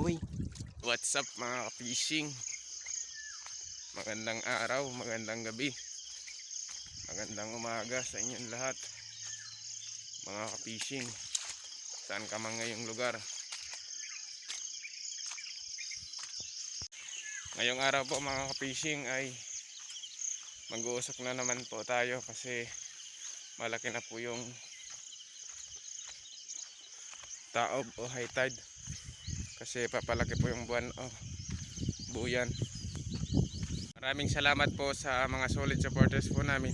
What's up mga ka-fishing? Magandang araw, magandang gabi. Magandang umaga sa inyong lahat. Mga ka-fishing. Saan ka man ngayong lugar? Ngayong araw po mga ka-fishing ay mag-uusok na naman po tayo kasi malaki na po yung taob o high tide kasi papalaki po yung buwan oh, buyan. Maraming salamat po sa mga solid supporters po namin.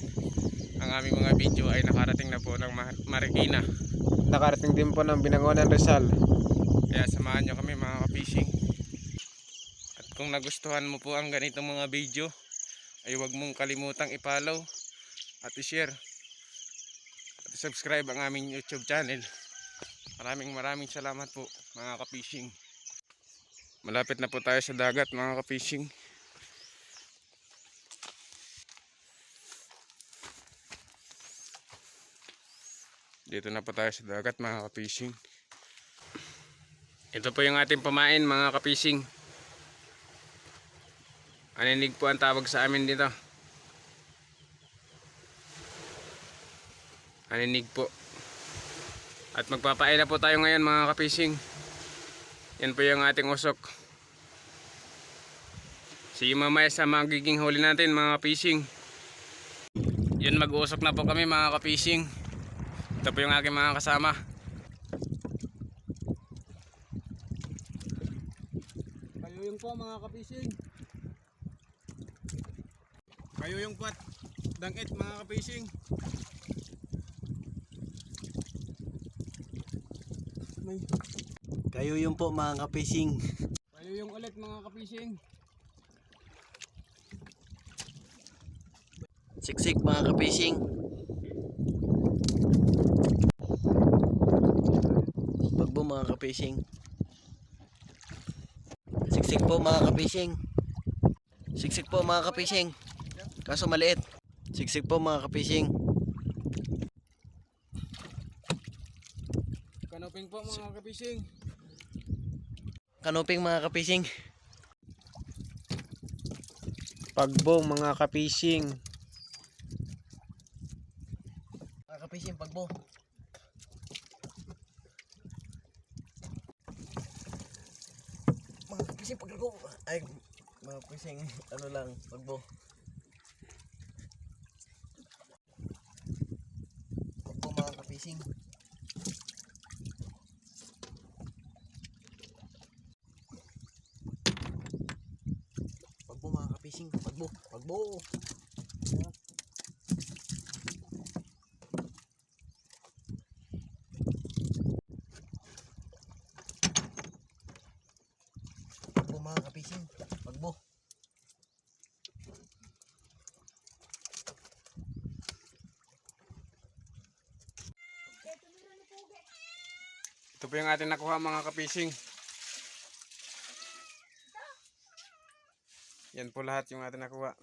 Ang aming mga video ay nakarating na po ng Mar- Marikina. Nakarating din po ng Binangonan Rizal. kaya samahan nyo kami mga ka-fishing. At kung nagustuhan mo po ang ganitong mga video ay huwag mong kalimutang i-follow at i-share. At subscribe ang aming YouTube channel. Maraming maraming salamat po mga ka-fishing malapit na po tayo sa dagat mga ka-fishing dito na po tayo sa dagat mga ka-fishing ito po yung ating pamain mga kapising. Aninig po ang tawag sa amin dito. Aninig po. At magpapain na po tayo ngayon mga kapising. Yan po yung ating usok. See you mamaya sa magiging huli natin mga kapising. Yun mag-uusok na po kami mga kapising. Ito po yung aking mga kasama. Kayo yung po mga kapising. Kayo yung pat dangit mga kapising. Kayo yung po mga kapising. Kayo yung ulit mga kapising. Siksik mga kapising. Pagbo mga kapising. Siksik po mga kapising. Siksik po mga kapising. Kaso maliit. Siksik po mga kapising. Kanoping po mga kapising. Kanuping mga kapising. Pagbong mga kapising. Mga kapising pagbo. Mga kapising pagbo. Ay, mga kapising ano lang pagbo. Pagbo mga kapising. Kapising. Pagbo. Pagbo. Pagbo mga kapising. Pagbo. Ito po yung ating nakuha mga kapising. Yan po lahat yung ating nakuha.